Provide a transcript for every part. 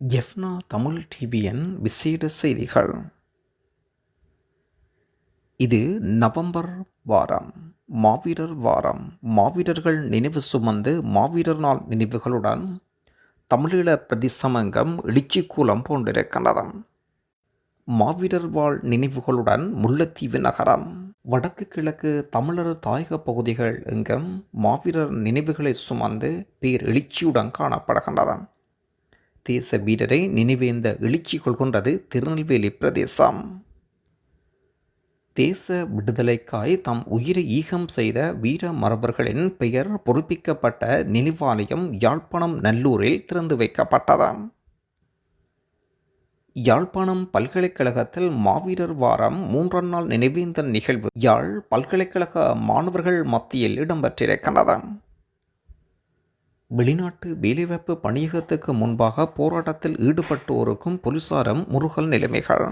எஃப்னா தமிழ் டிவியின் விசேட செய்திகள். இது நவம்பர் வாரம் மாவீரர் வாரம். மாவீரர்கள் நினைவு சுமந்து மாவீரர் நாள் நினைவுகளுடன் தமிழீழ பிரதிசமங்கம் எழுச்சிக்கூலம் போன்றிருக்கின்றது மாவீரர் வாழ் நினைவுகளுடன் முல்லைத்தீவு நகரம். வடக்கு கிழக்கு தமிழர் தாயக பகுதிகள் எங்கும் மாவீரர் நினைவுகளை சுமந்து பேர் எழுச்சியுடன் காணப்படுகின்றது. தேச வீரரை நினைவேந்த எழுச்சி கொள்கின்றது திருநெல்வேலி பிரதேசம். தேச விடுதலைக்காய் தம் உயிரை ஈகம் செய்த வீர மரபர்களின் பெயர் பொறுப்பிக்கப்பட்ட நினைவாலயம் யாழ்ப்பாணம் நல்லூரில் திறந்து வைக்கப்பட்டது. யாழ்ப்பாணம் பல்கலைக்கழகத்தில் மாவீரர் வாரம் மூன்றாம் நாள் நினைவேந்த நிகழ்வு யாழ் பல்கலைக்கழக மாணவர்கள் மத்தியில் இடம்பெற்றிருக்கின்றது. வெளிநாட்டு வேலைவாய்ப்பு பணியகத்துக்கு முன்பாக போராட்டத்தில் ஈடுபட்டோருக்கும் போலீசாரும் முருகல் நிலைமைகள்.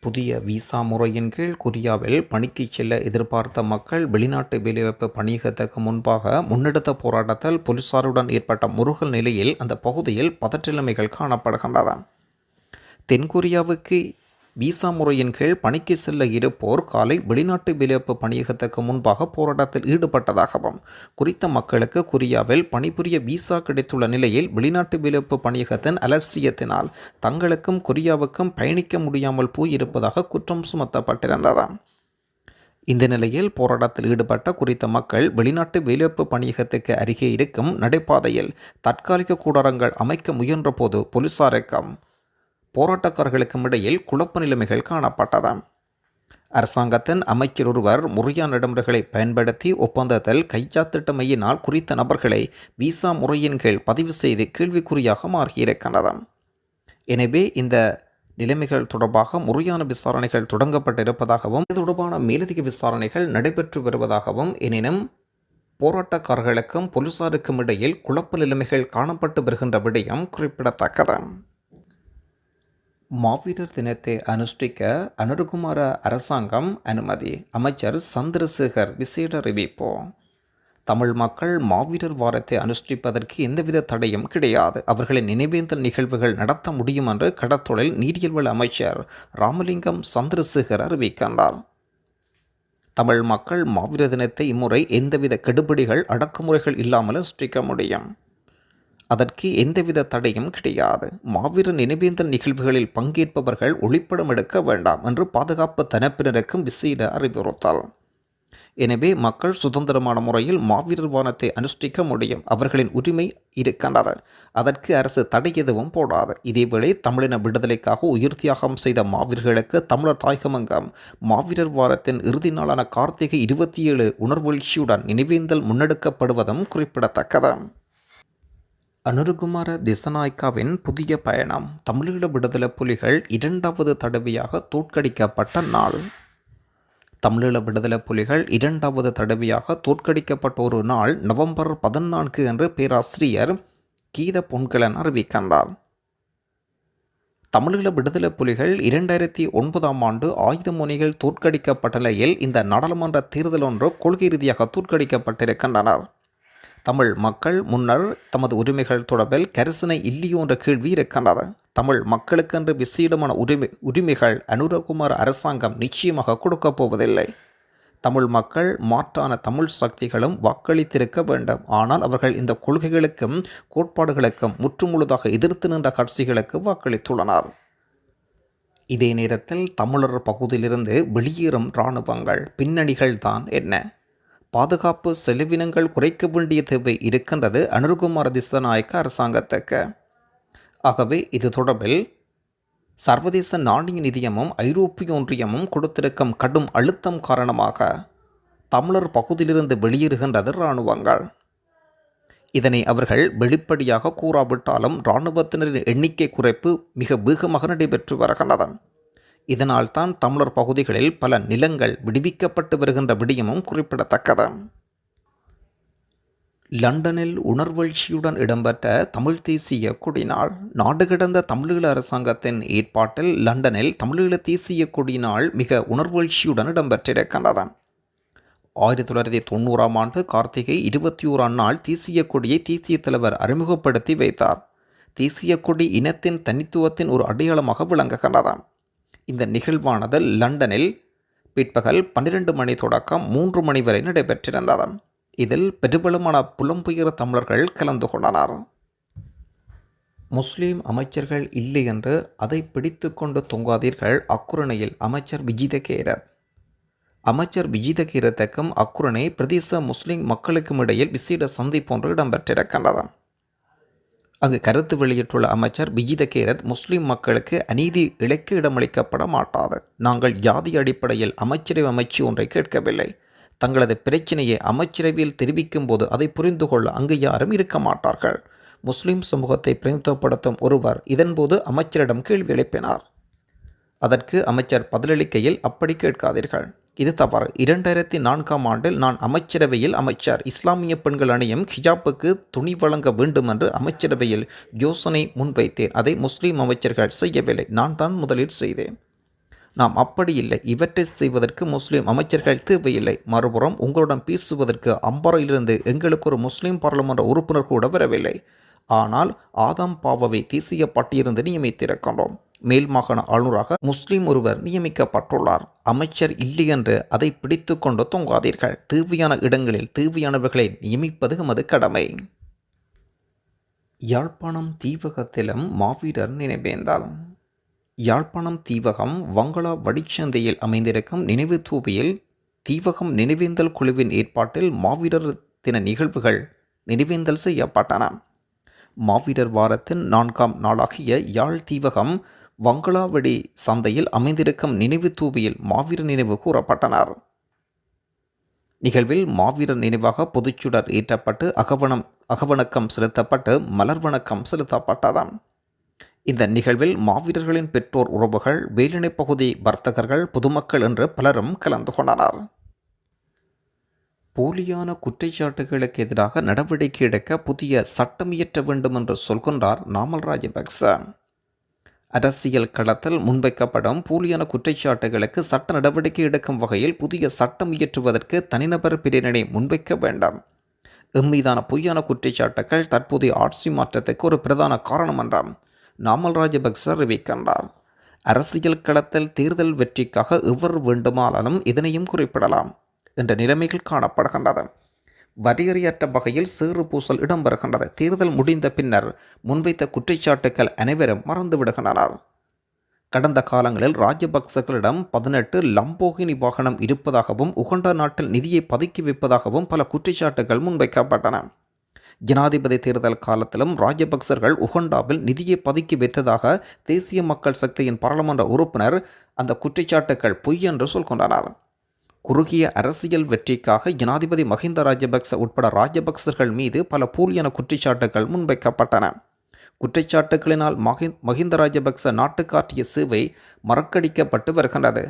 புதிய விசா முறையின் கீழ் கொரியாவில் பணிக்கு செல்ல எதிர்பார்த்த மக்கள் வெளிநாட்டு வேலைவாய்ப்பு பணியகத்துக்கு முன்பாக முன்னெடுத்த போராட்டத்தில் போலீசாருடன் ஏற்பட்ட முருகல் நிலையில் அந்த பகுதியில் பதற்றிலைமைகள் காணப்படுகின்றன. தென்கொரியாவுக்கு விசா முறையின் கீழ் பணிக்கு செல்ல இருப்போர் காலை வெளிநாட்டு வேலைவாய்ப்பு பணியகத்துக்கு முன்பாக போராட்டத்தில் ஈடுபட்டதாகவும் குறித்த மக்களுக்கு கொரியாவில் பணிபுரிய விசா கிடைத்துள்ள நிலையில் வெளிநாட்டு வேலைவாய்ப்பு பணியகத்தின் அலட்சியத்தினால் தங்களுக்கும் கொரியாவுக்கும் பயணிக்க முடியாமல் போயிருப்பதாக குற்றம் சுமத்தப்பட்டிருந்தது இந்த நிலையில் போராட்டத்தில் ஈடுபட்ட குறித்த மக்கள் வெளிநாட்டு வேலைவாய்ப்பு பணியகத்துக்கு அருகே இருக்கும் நடைபாதையில் தற்காலிக கூடாரங்கள் அமைக்க முயன்றபோது போலீசாருக்கும் போராட்டக்காரர்களுக்கும் இடையில் குழப்ப நிலைமைகள் காணப்பட்டது அரசாங்கத்தின் அமைச்சர் ஒருவர் முறையான நடைமுறைகளை பயன்படுத்தி ஒப்பந்தத்தில் கைச்சாத்திட்டமையினால் குறித்த நபர்களை விசா முறையின் கீழ் பதிவு செய்து கேள்விக்குறியாக மாறியிருக்கின்றது எனவே இந்த நிலைமைகள் தொடர்பாக முறையான விசாரணைகள் தொடங்கப்பட்டிருப்பதாகவும் இது தொடர்பான மேலதிக விசாரணைகள் நடைபெற்று வருவதாகவும் எனினும் போராட்டக்காரர்களுக்கும் போலீசாருக்கும் இடையில் குழப்ப நிலைமைகள் காணப்பட்டு வருகின்ற விடயம் குறிப்பிடத்தக்கது மாவீரர் தினத்தை அனுஷ்டிக்க அனுருகுமார அரசாங்கம் அனுமதி. அமைச்சர் சந்திரசேகர் விசேட அறிவிப்பு. தமிழ் மக்கள் மாவீரர் வாரத்தை அனுஷ்டிப்பதற்கு எந்தவித தடையும் கிடையாது. அவர்களின் நினைவேந்தல் நிகழ்வுகள் நடத்த முடியும் என்று கடத்தொழில் நீரியல்வள அமைச்சர் ராமலிங்கம் சந்திரசேகர் அறிவிக்கின்றார். தமிழ் மக்கள் மாவீரர் தினத்தை இம்முறை எந்தவித கெடுபிடிகள் அடக்குமுறைகள் இல்லாமல் அனுஷ்டிக்க முடியும். அதற்கு எந்தவித தடையும் கிடையாது. மாவீரர் நினைவேந்தல் நிகழ்வுகளில் பங்கேற்பவர்கள் ஒளிப்படம் எடுக்க வேண்டாம் என்று பாதுகாப்பு தனப்பினருக்கும் விசேட அறிவுறுத்தல். எனவே மக்கள் சுதந்திரமான முறையில் மாவீரர் வானத்தை அனுஷ்டிக்க முடியும். அவர்களின் உரிமை இருக்கின்றது. அதற்கு அரசு தடை எதுவும் போடாது. இதேவேளை தமிழின விடுதலைக்காக உயிர் தியாகம் செய்த மாவீரர்களுக்கு தமிழர் தாயகமங்கம். மாவீரர் வாரத்தின் இறுதி நாளான கார்த்திகை இருபத்தி ஏழு உணர்வெழுச்சியுடன் நினைவேந்தல் முன்னெடுக்கப்படுவதும் குறிப்பிடத்தக்கது. அனுருகுமார திசநாய்க்காவின் புதிய பயணம். தமிழீழ விடுதலை புலிகள் இரண்டாவது தடவையாக தோற்கடிக்கப்பட்ட நாள். தமிழீழ விடுதலை புலிகள் இரண்டாவது தடவையாக தோற்கடிக்கப்பட்ட ஒரு நாள் நவம்பர் பதினான்கு என்று பேராசிரியர் கீத பொன்கலன் அறிவிக்கின்றார். தமிழீழ விடுதலை புலிகள் இரண்டாயிரத்தி ஒன்பதாம் ஆண்டு ஆயுத முனைகள் தோற்கடிக்கப்பட்ட நிலையில் இந்த நாடாளுமன்ற தேர்தல் ஒன்று கொள்கை ரீதியாக தோற்கடிக்கப்பட்டிருக்கின்றனர். தமிழ் மக்கள் முன்னர் தமது உரிமைகள் தொடர்பில் கரிசனை இல்லையோ என்ற கேள்வி இருக்கின்றது. தமிழ் மக்களுக்கென்று விசேடமான உரிமை உரிமைகள் அனுரகுமார் அரசாங்கம் நிச்சயமாக கொடுக்கப் போவதில்லை. தமிழ் மக்கள் மாற்றான தமிழ் சக்திகளும் வாக்களித்திருக்க வேண்டும். ஆனால் அவர்கள் இந்த கொள்கைகளுக்கும் கோட்பாடுகளுக்கும் முற்றுமுழுதாக எதிர்த்து நின்ற கட்சிகளுக்கு வாக்களித்துள்ளனர். இதே நேரத்தில் தமிழர் பகுதியிலிருந்து வெளியேறும் இராணுவங்கள் பின்னணிகள் தான் என்ன? பாதுகாப்பு செலவினங்கள் குறைக்க வேண்டிய தேவை இருக்கின்றது. அனுருகுமார திசநாயக்க அரசாங்கத்துக்கு. ஆகவே இது தொடர்பில் சர்வதேச நாணய நிதியமும் ஐரோப்பிய ஒன்றியமும் கொடுத்திருக்கும் கடும் அழுத்தம் காரணமாக தமிழர் பகுதியிலிருந்து வெளியேறுகின்றது இராணுவங்கள். இதனை அவர்கள் வெளிப்படையாக கூறாவிட்டாலும் இராணுவத்தினரின் எண்ணிக்கை குறைப்பு மிக வேகமாக நடைபெற்று வருகின்றது. இதனால் தான் தமிழர் பகுதிகளில் பல நிலங்கள் விடுவிக்கப்பட்டு வருகின்ற விடயமும் குறிப்பிடத்தக்கது. லண்டனில் உணர்வெழ்ச்சியுடன் இடம்பெற்ற தமிழ் தேசிய கொடிநாள் நாடு கிடந்த தமிழீழ அரசாங்கத்தின் ஏற்பாட்டில் லண்டனில் தமிழீழ தேசிய கொடிநாள் மிக உணர்வெழ்ச்சியுடன் இடம்பெற்றிருக்கின்றது. ஆயிரத்தி தொள்ளாயிரத்தி தொண்ணூறாம் ஆண்டு கார்த்திகை இருபத்தி ஓராம் நாள் தேசிய கொடியை தேசிய தலைவர் அறிமுகப்படுத்தி வைத்தார். தேசிய கொடி இனத்தின் தனித்துவத்தின் ஒரு அடையாளமாக விளங்குகின்றது. இந்த நிகழ்வானது லண்டனில் பிற்பகல் பன்னிரண்டு மணி தொடக்கம் மூன்று மணி வரை நடைபெற்றிருந்தது. இதில் பெரும்பாலுமான புலம்பெயர் தமிழர்கள் கலந்து கொண்டனர். முஸ்லீம் அமைச்சர்கள் இல்லை என்று அதை பிடித்து கொண்டு தொங்காதீர்கள் அக்குரணையில் அமைச்சர் விஜிதகேரர். அமைச்சர் விஜிதகீரத்துக்கும் அக்குரணை பிரதேச முஸ்லிம் மக்களுக்கும் இடையில் விசேட சந்திப்பு ஒன்று இடம்பெற்றிருக்கின்றது. அங்கு கருத்து வெளியிட்டுள்ள அமைச்சர் விஜிதகேரத் முஸ்லிம் மக்களுக்கு அநீதி இழைக்க இடமளிக்கப்பட மாட்டாது. நாங்கள் ஜாதி அடிப்படையில் அமைச்சரவை அமைச்சு ஒன்றை கேட்கவில்லை. தங்களது பிரச்சினையை அமைச்சரவையில் தெரிவிக்கும் போது அதை புரிந்து கொள்ள அங்கு யாரும் இருக்க மாட்டார்கள். முஸ்லிம் சமூகத்தை பிரதிநிதித்துவப்படுத்தும் ஒருவர் இதன்போது அமைச்சரிடம் கேள்வி எழுப்பினார். அதற்கு அமைச்சர் பதிலளிக்கையில் அப்படி கேட்காதீர்கள். இது தவறு. இரண்டாயிரத்தி நான்காம் ஆண்டில் நான் அமைச்சரவையில் அமைச்சர். இஸ்லாமிய பெண்கள் அணியும் ஹிஜாப்புக்கு துணி வழங்க வேண்டும் என்று அமைச்சரவையில் யோசனை முன்வைத்தேன். அதை முஸ்லீம் அமைச்சர்கள் செய்யவில்லை. நான் தான் முதலில் செய்தேன். நாம் அப்படி இல்லை. இவற்றை செய்வதற்கு முஸ்லீம் அமைச்சர்கள் தேவையில்லை. மறுபுறம் உங்களுடன் பேசுவதற்கு அம்பாறையிலிருந்து எங்களுக்கு ஒரு முஸ்லீம் பாராளுமன்ற உறுப்பினர் கூட வரவில்லை. ஆனால் ஆதாம் பாவவை தேசிய பட்டியிலிருந்து நியமித்திருக்கின்றோம். மேல் மாகாண ஆளுநராக முஸ்லிம் ஒருவர் நியமிக்கப்பட்டுள்ளார். அமைச்சர் இல்லை என்று அதை பிடித்து கொண்டு தொங்காதீர்கள். தேவையான இடங்களில் தேவையானவர்களை நியமிப்பது எமது கடமை. யாழ்ப்பாணம் தீவகத்திலும் மாவீரர் நினைவேந்தால் யாழ்ப்பாணம் தீவகம் வங்களா வடிச்சந்தையில் அமைந்திருக்கும் நினைவு தூவியில் தீவகம் நினைவேந்தல் குழுவின் ஏற்பாட்டில் மாவீரர் தின நிகழ்வுகள் நினைவேந்தல் செய்யப்பட்டன. மாவீரர் வாரத்தின் நான்காம் நாளாகிய யாழ் தீவகம் வங்களாவடி சந்தையில் அமைந்திருக்கும் நினைவு தூவியில் மாவீரர் நினைவு கூறப்பட்டனர். நிகழ்வில் மாவீரர் நினைவாக பொதுச்சுடர் ஏற்றப்பட்டு அகவணம் அகவணக்கம் செலுத்தப்பட்டு மலர் வணக்கம் செலுத்தப்பட்டதாம் இந்த நிகழ்வில் மாவீரர்களின் பெற்றோர் உறவுகள் வேலினை பகுதி வர்த்தகர்கள் பொதுமக்கள் என்று பலரும் கலந்து கொண்டனர். போலியான குற்றச்சாட்டுகளுக்கு எதிராக நடவடிக்கை எடுக்க புதிய சட்டம் இயற்ற வேண்டும் என்று சொல்கின்றார் நாமல் ராஜபக்ச அரசியல் களத்தில் முன்வைக்கப்படும் போலியான குற்றச்சாட்டுகளுக்கு சட்ட நடவடிக்கை எடுக்கும் வகையில் புதிய சட்டம் இயற்றுவதற்கு தனிநபர் பிரிவினை முன்வைக்க வேண்டாம். எம்மீதான பொய்யான குற்றச்சாட்டுகள் தற்போதைய ஆட்சி மாற்றத்துக்கு ஒரு பிரதான காரணம் என்றாம். நாமல் ராஜபக்ச அறிவிக்கின்றார். அரசியல் களத்தில் தேர்தல் வெற்றிக்காக எவர் வேண்டுமானாலும் இதனையும் குறிப்பிடலாம் என்ற நிலைமைகள் காணப்படுகின்றது. வரையறையற்ற வகையில் சேறு பூசல் இடம்பெறுகின்றது. தேர்தல் முடிந்த பின்னர் முன்வைத்த குற்றச்சாட்டுக்கள் அனைவரும் மறந்துவிடுகின்றனர். கடந்த காலங்களில் ராஜபக்சர்களிடம் பதினெட்டு லம்போகினி வாகனம் இருப்பதாகவும் உகண்டா நாட்டில் நிதியை பதுக்கி வைப்பதாகவும் பல குற்றச்சாட்டுகள் முன்வைக்கப்பட்டன. ஜனாதிபதி தேர்தல் காலத்திலும் ராஜபக்சர்கள் உகண்டாவில் நிதியை பதுக்கி வைத்ததாக தேசிய மக்கள் சக்தியின் பாராளுமன்ற உறுப்பினர் அந்த குற்றச்சாட்டுகள் பொய் என்று சொல்கின்றனர். குறுகிய அரசியல் வெற்றிக்காக ஜனாதிபதி மஹிந்த ராஜபக்ச உட்பட ராஜபக்சர்கள் மீது பல போலியான குற்றச்சாட்டுகள் முன்வைக்கப்பட்டன. குற்றச்சாட்டுகளினால் மஹி மஹிந்த ராஜபக்ச நாட்டுக்காட்டிய சேவை மறக்கடிக்கப்பட்டு வருகின்றது.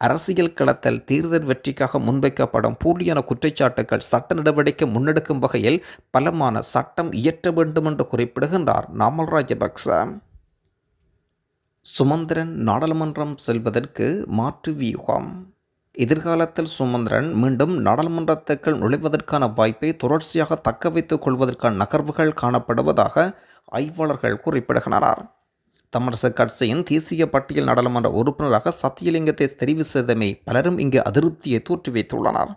அரசியல் களத்தில் தேர்தல் வெற்றிக்காக முன்வைக்கப்படும் போலியான குற்றச்சாட்டுகள் சட்ட நடவடிக்கை முன்னெடுக்கும் வகையில் பலமான சட்டம் இயற்ற வேண்டும் என்று குறிப்பிடுகின்றார் நாமல் ராஜபக்ச. சுமந்திரன் நாடாளுமன்றம் செல்வதற்கு மாற்று வியூகம். எதிர்காலத்தில் சுமந்திரன் மீண்டும் நாடாளுமன்றத்துக்குள் நுழைவதற்கான வாய்ப்பை தொடர்ச்சியாக தக்க வைத்துக் கொள்வதற்கான நகர்வுகள் காணப்படுவதாக ஆய்வாளர்கள் குறிப்பிடுகின்றனர். தமிழரசு கட்சியின் தேசிய பட்டியல் நாடாளுமன்ற உறுப்பினராக சத்தியலிங்கத்தை தெரிவு செய்தமை பலரும் இங்கு அதிருப்தியை தோற்றுவித்துள்ளனர்.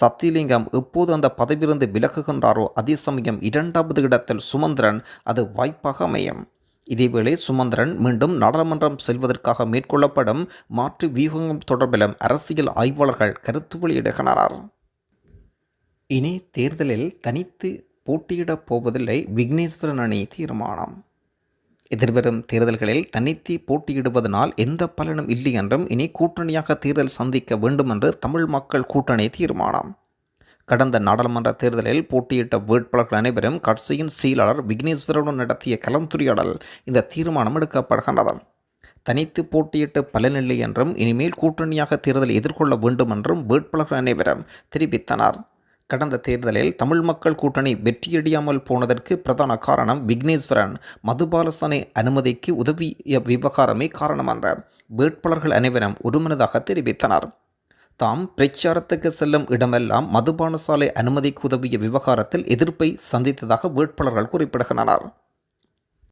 சத்தியலிங்கம் எப்போது அந்த பதவியிலிருந்து விலகுகின்றாரோ அதே சமயம் இரண்டாவது இடத்தில் சுமந்திரன் அது வாய்ப்பாக அமையும். இதேவேளை சுமந்திரன் மீண்டும் நாடாளுமன்றம் செல்வதற்காக மேற்கொள்ளப்படும் மாற்று வியூகம் தொடர்பிலும் அரசியல் ஆய்வாளர்கள் கருத்து வெளியிடுகின்றனர் இனி தேர்தலில் தனித்து போட்டியிடப் போவதில்லை விக்னேஸ்வரன் அணி தீர்மானம். எதிர்வரும் தேர்தல்களில் தனித்து போட்டியிடுவதனால் எந்த பலனும் இல்லை என்றும் இனி கூட்டணியாக தேர்தல் சந்திக்க வேண்டும் என்று தமிழ் மக்கள் கூட்டணி தீர்மானம். கடந்த நாடாளுமன்ற தேர்தலில் போட்டியிட்ட வேட்பாளர்கள் அனைவரும் கட்சியின் செயலாளர் விக்னேஸ்வரனுடன் நடத்திய கலந்துரையாடல் இந்த தீர்மானம் எடுக்கப்படுகின்றது. தனித்து போட்டியிட்டு பலனில்லை என்றும் இனிமேல் கூட்டணியாக தேர்தல் எதிர்கொள்ள வேண்டும் என்றும் வேட்பாளர்கள் அனைவரும் தெரிவித்தனர். கடந்த தேர்தலில் தமிழ் மக்கள் கூட்டணி வெற்றியடியாமல் போனதற்கு பிரதான காரணம் விக்னேஸ்வரன். மதுபாலசனை அனுமதிக்கு உதவிய விவகாரமே காரணம் அந்த. வேட்பாளர்கள் அனைவரும் ஒருமனதாக தெரிவித்தனர். தாம் பிரச்சாரத்துக்கு செல்லும் இடமெல்லாம் மதுபான சாலை அனுமதிக்கு உதவிய விவகாரத்தில் எதிர்ப்பை சந்தித்ததாக வேட்பாளர்கள் குறிப்பிடுகின்றனர்.